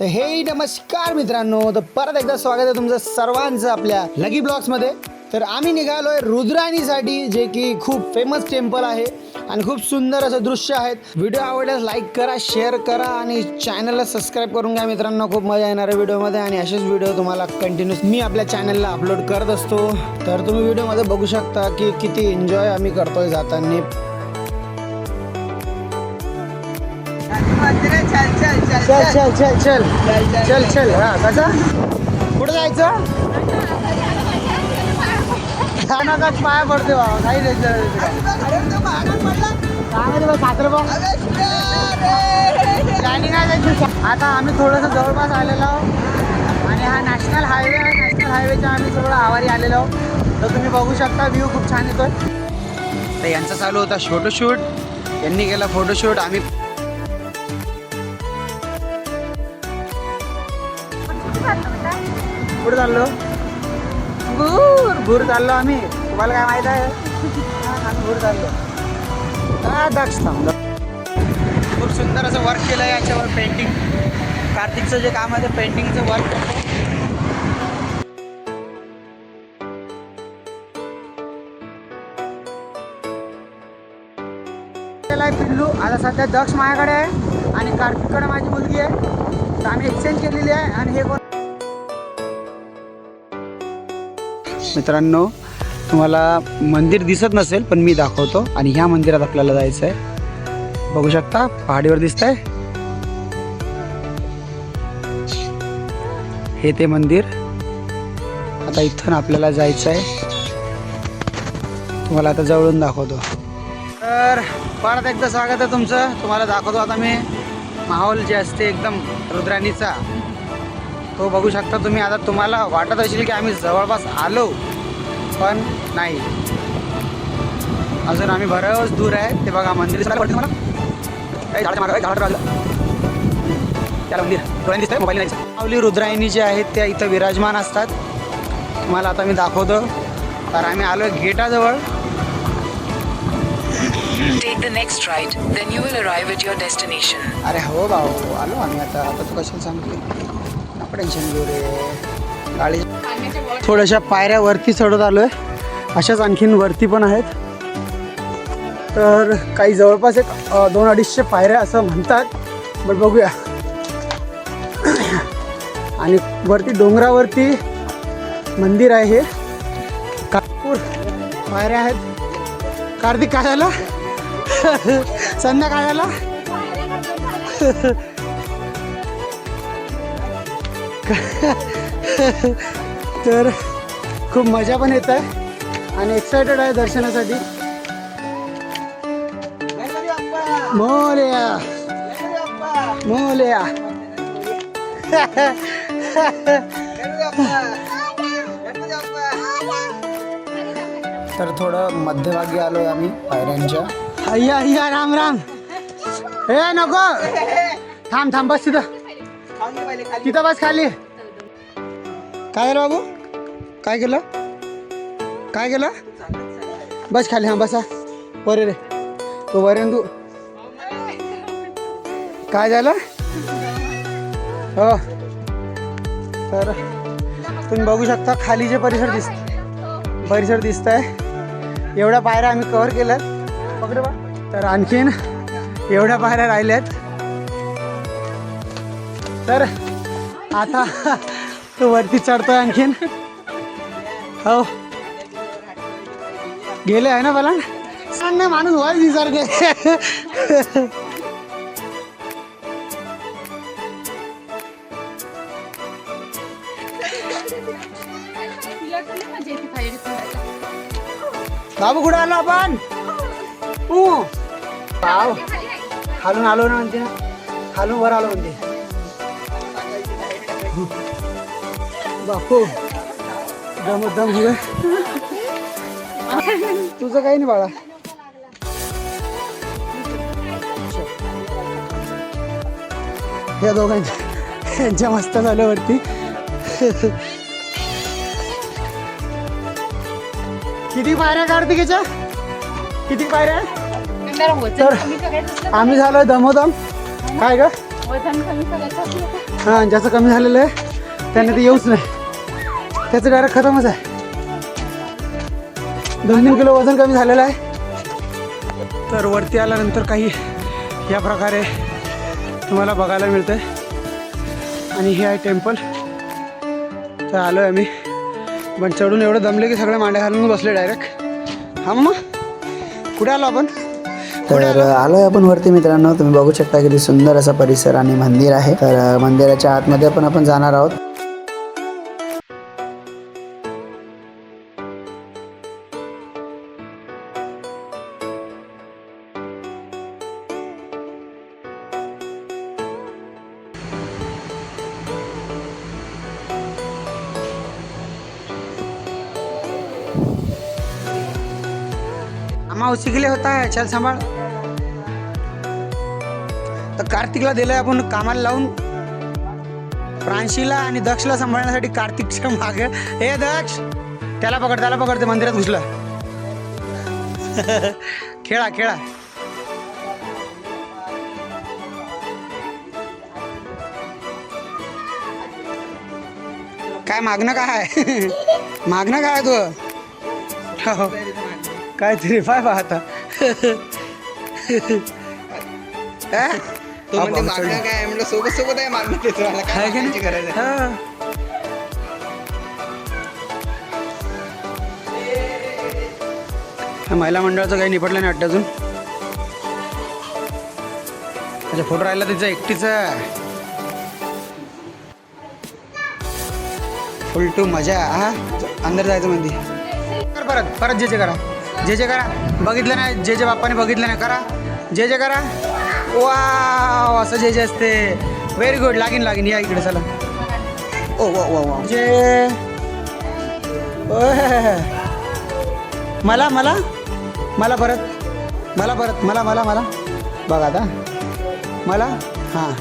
तर हे नमस्कार मित्रांनो. तर परत एकदा स्वागत आहे तुमचं सर्वांचं आपल्या लगी ब्लॉग्समध्ये तर आम्ही निघालोय रुद्राणीसाठी जे की खूप फेमस टेम्पल आहे आणि खूप सुंदर असं दृश्य आहेत व्हिडिओ आवडल्यास लाईक करा शेअर करा आणि चॅनलला सबस्क्राईब करून घ्या मित्रांनो. खूप मजा येणार आहे व्हिडिओमध्ये आणि असेच व्हिडिओ तुम्हाला कंटिन्यूस मी आपल्या चॅनलला अपलोड करत असतो. तर तुम्ही व्हिडिओमध्ये बघू शकता की किती एन्जॉय आम्ही करतोय जाताना. चल चल चल चल. चल चल. हा कसं कुठं जायचं? नकाच पाया पडते बा काही नाही साखर बा? गाडी नाही जायची आता आम्ही थोडंसं जवळपास आलेलो आहोत. आणि हा नॅशनल हायवे आहे. नॅशनल हायवेच्या आम्ही थोडं आवारी आलेलो आहोत. तर तुम्ही बघू शकता व्ह्यू खूप छान येतोय. तर यांचा चालू होता फोटोशूट यांनी केला फोटोशूट. आम्ही कुठे चाललो. भूर भूर चाललो आम्ही. तुम्हाला काय माहीत आहे? हा, आम्ही भूर चाललो. हा, दक्ष थांबलो खूप सुंदर असं वर्क केलं आहे याच्यावर पेंटिंग कार्तिकचं जे काम आहे ते पेंटिंगचं वर्क आहे पिल्लू. आता सध्या दक्ष माझ्याकडे आहे आणि कार्तिककडे माझी मुलगी आहे. तर आम्ही एक्सचेंज केलेली आहे आणि हे कोण मित्रांनो तुम्हाला मंदिर दिसत नसेल पण मी दाखवतो आणि ह्या मंदिरात आपल्याला जायचं आहे बघू शकता पहाडीवर दिसत आहे हे ते मंदिर. आता इथून आपल्याला जायचं आहे तुम्हाला आता जवळून दाखवतो. तर परत एकदा स्वागत आहे तुमचं. तुम्हाला दाखवतो आता मी. माहोल जे असते एकदम रुद्राणीचा. तो बघू शकता तुम्ही. आता तुम्हाला वाटत असेल की आम्ही जवळपास आलो पण नाही. अजून आम्ही बरंच दूर आहे. ते बघा मंदिर त्याला डोळ्याने दिसतंय मोबाईल नाही. माऊली रुद्रायणी जे आहेत त्या इथं विराजमान असतात. तुम्हाला आता मी दाखवतो. तर आम्ही आलो गेटाजवळ. Will arrive at your destination. अरे हो भाऊ आलो आम्ही आता. आता तू कशाला सांगते टेन्शन घेऊ रे. गाडी थोड्याशा पायऱ्या वरती चढत आलो आहे अशाच आणखीन वरती पण आहेत. तर काही जवळपास एक दोन अडीचशे पायऱ्या असं म्हणतात. बट बघूया. आणि वरती डोंगरावरती मंदिर आहे. हे कापूर पायऱ्या आहेत. कार्तिक काय झालं संध्या काय तर खूप मजा पण येत आहे आणि एक्सायटेड आहे दर्शनासाठी. मोल्या. मोल्या. तर थोडं मध्यभागी आलोय आम्ही पायऱ्यांच्या. अय्या अय्या राम राम. ए नको. थांब थांब बस तिथं. तिथं बस खाली. काय झालं बाबू? काय केलं? काय केलं? बस खाली हां बसा. वरे रे. तो वरेन तू. काय झालं? हो. तर तुम्ही बघू शकता खाली जे परिसर दिस परिसर दिसत आहे एवढ्या पायऱ्या आम्ही कव्हर केल्यात. पकडे बा. तर आणखीन एवढ्या पायऱ्या राहिल्यात. तर आता तो वरती चढतोय आणखीन. हो. गेले आहे ना मला सांग नाही माणूस व्हायच विचारते बाबू कुठं आलो आपण? ऊ. पाव. खालून आलो ना म्हणते. ना खालून वर आलो म्हणते. बापू दम दम हुए. तुझं काही नाही बाळा. या दोघांच्या यांच्या मस्त झाल्यावरती. किती पायऱ्या कार्तिकेच्या किती पायऱ्या? तर आम्ही झालोय दमोदम. काय ग? वजन कमी करायचं हां ज्याचं कमी झालेलं आहे. त्यांना ते येऊच नाही. त्याचं डायरेक्ट खतमच आहे. दोन तीन किलो वजन कमी झालेलं आहे. तर वरती आल्यानंतर काही या प्रकारे तुम्हाला बघायला मिळतं आणि हे आहे टेम्पल. तर आलो आहे आम्ही. पण चढून एवढं दमले की सगळं मांड्या घालून बसले डायरेक्ट हा मग कुठे आलो आपण? तर आलोय आपण वरती मित्रांनो. तुम्ही बघू शकता किती सुंदर असा परिसर आणि मंदिर आहे. तर मंदिराच्या आतमध्ये पण आपण जाणार आहोत. मावशी गेले होता चल सांभाळ तर कार्तिकला दिलंय आपण कामाला लावून. प्रांशीला आणि दक्षला सांभाळण्यासाठी कार्तिकच्या मागे. हे दक्ष त्याला पकड त्याला पकड ते मंदिरात घुसला. खेळा खेळा. काय मागणं काय? आहे मागणं काय तू हो. काय तरी पाय पाहता. तो म्हणजे मागणं काय? म्हणलं सोबत सोबत आहे मागणं ते तुम्हाला काय मागण्याची गरज आहे? महिला मंडळाचं काही निपटलं नाही वाटतं अजून? अच्छा फोटो राहिला तिचा एकटीचा. फुल टू मजा हा? अंदर जायचं कर परत परत जे जे करा. जे जे करा बघितलं नाही जे जे बाप्पाने बघितलं नाही करा. जे जे करा. वा असं जे जे असते. व्हेरी गुड लागेन लागेन. या इकडे चला. ओ वा वा वा. जे. मला मला? मला परत? मला परत? मला मला मला? बघा आता. मला? हां.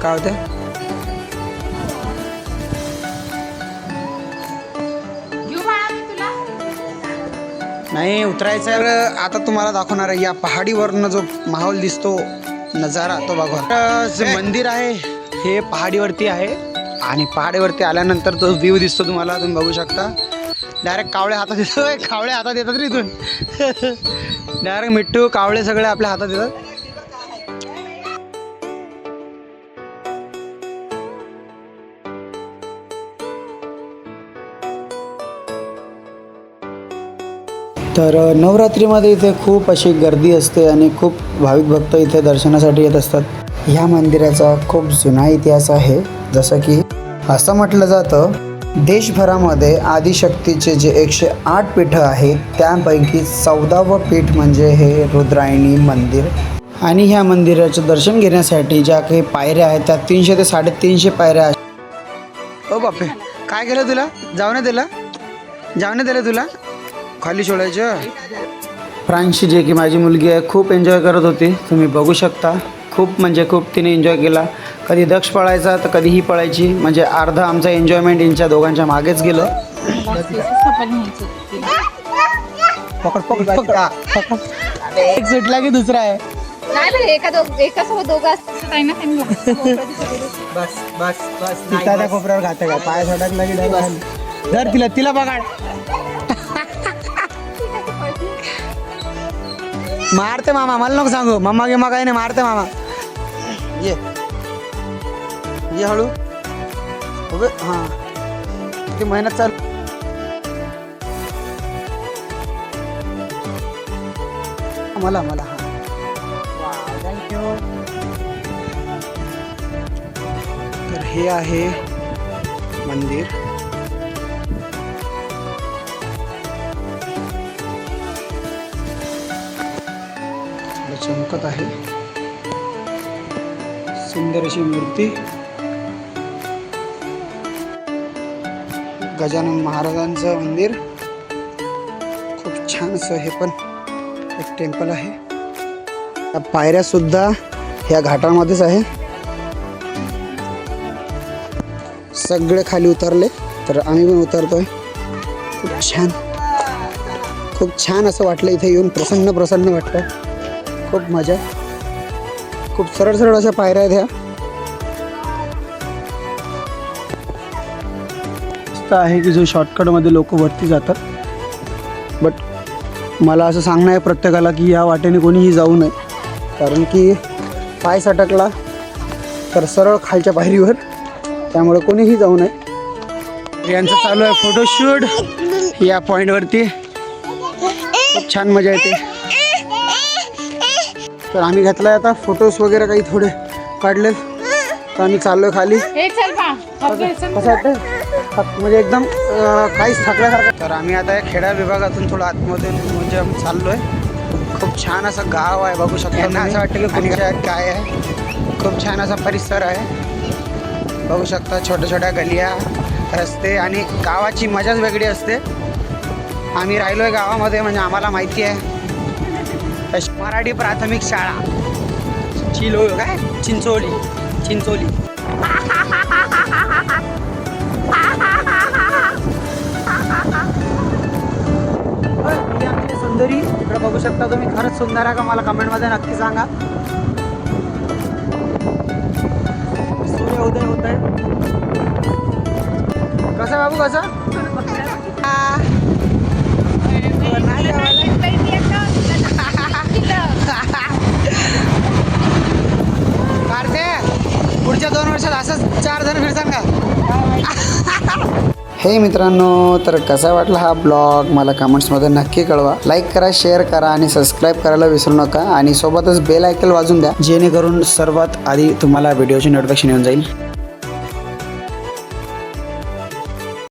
काय होतं? नाही उतरायचं आता तुम्हाला दाखवणार आहे या पहाडीवरनं जो माहोल दिसतो नजारा तो बघा. जे मंदिर आहे हे पहाडीवरती आहे. आणि पहाडीवरती आल्यानंतर तो व्ह्यू दिसतो तुम्हाला तुम्ही बघू शकता. डायरेक्ट कावळे हातात येतो कावळे हातात येतात रे इथून. डायरेक्ट मिट्टू कावळे सगळे आपल्या हातात येतात. तर नवरात्रीमध्ये इथे खूप अशी गर्दी असते आणि खूप भाविक भक्त इथे दर्शनासाठी येत असतात. ह्या मंदिराचा खूप जुना इतिहास आहे. जसं की असं म्हटलं जातं देशभरामध्ये आदिशक्तीचे जे एकशे आठ पीठं आहेत त्यापैकी चौदावं पीठ म्हणजे हे रुद्रायणी मंदिर. आणि ह्या मंदिराचं दर्शन घेण्यासाठी ज्या काही पायऱ्या आहेत त्या तीनशे ते साडेतीनशे पायऱ्या आहेत ओ बापे काय केलं तुला? जाऊ नाही दिलं जाऊ नाही दिलं तुला. खाली सोडायचं? प्रांशी जे की माझी मुलगी आहे खूप एन्जॉय करत होती. तुम्ही बघू शकता. खूप म्हणजे खूप तिने एन्जॉय केला. कधी दक्ष पळायचा तर कधी ही पळायची. म्हणजे अर्धा आमचा एन्जॉयमेंट यांच्या दोघांच्या मागेच गेलं. पकड पकड पकड. एक सुटला की दुसरा आहे. नाही एका दोघ एका सोबत दोघं काही ना काही. बस बस बस. कोपऱ्यावर घातक आहे. पाय सडकला की. धर तिला तिला बघा. मारते मामा मला नको सांगू. मम्मा गिम्मा काही नाही मारते मामा. ये. ये हळू. उभे. हां. किती मेहनत चालू. मला मला हां. थँक्यू तर हे आहे मंदिर. थोडं आहे. सुंदर अशी मूर्ती. गजानन महाराजांचं मंदिर. खूप छान असं हे पण एक टेम्पल आहे. त्या पायऱ्या सुद्धा ह्या घाटामध्येच आहे. सगळे खाली उतरले तर आम्ही पण उतरतोय. खूप छान. खूप छान असं वाटलं इथे येऊन प्रसन्न प्रसन्न वाटतं खूप मजा. खूप सरळ सरळ अशा पायऱ्या आहेत ह्या. आहे की जो शॉर्टकटमध्ये लोक वरती जातात. बट मला असं सांगणं आहे प्रत्येकाला की या वाटेने कोणीही जाऊ नये. कारण की पाय सटकला तर सरळ खालच्या पायरीवर त्यामुळे कोणीही जाऊ नये. यांचं चालू आहे फोटोशूट या पॉईंटवरती खूप छान मजा येते. तर आम्ही घेतलाय आता फोटोज वगैरे काही थोडे काढलेत तर आम्ही चाललोय खाली. हे कसं वाटतं म्हणजे एकदम काहीच थकल्यासारखं तर आम्ही आता या खेड्या विभागातून थोडं आतमधून म्हणजे आम्ही चाललोय. खूप छान असं गाव आहे बघू शकता यांना असं वाटतं की आणि काय- आहे? खूप छान असा परिसर आहे. बघू शकता छोट्या छोट्या गलिया रस्ते आणि गावाची मजाच वेगळी असते. आम्ही राहिलोय गावामध्ये म्हणजे आम्हाला माहिती आहे. मराठी प्राथमिक शाळा. चिलो हो काय? चिंचोली. चिंचोली. सुंदरी. इकडे बघू शकता तुम्ही. खरंच सुंदर आहे का? मला कमेंटमध्ये नक्की सांगा. सूर्य उदय होत आहे कसं बाबू? कसं कारते पुढच्या दोन वर्षात असंच चार जण फिरसान का? हे मित्रांनो तर कसा वाटला हा ब्लॉग? मला कमेंट्समध्ये नक्की कळवा. लाईक करा शेअर करा आणि सबस्क्राईब करायला विसरू नका. आणि सोबतच बेल आयकल वाजून द्या जेणेकरून सर्वात आधी तुम्हाला व्हिडिओची नोटिफिकेशन येऊन जाईल.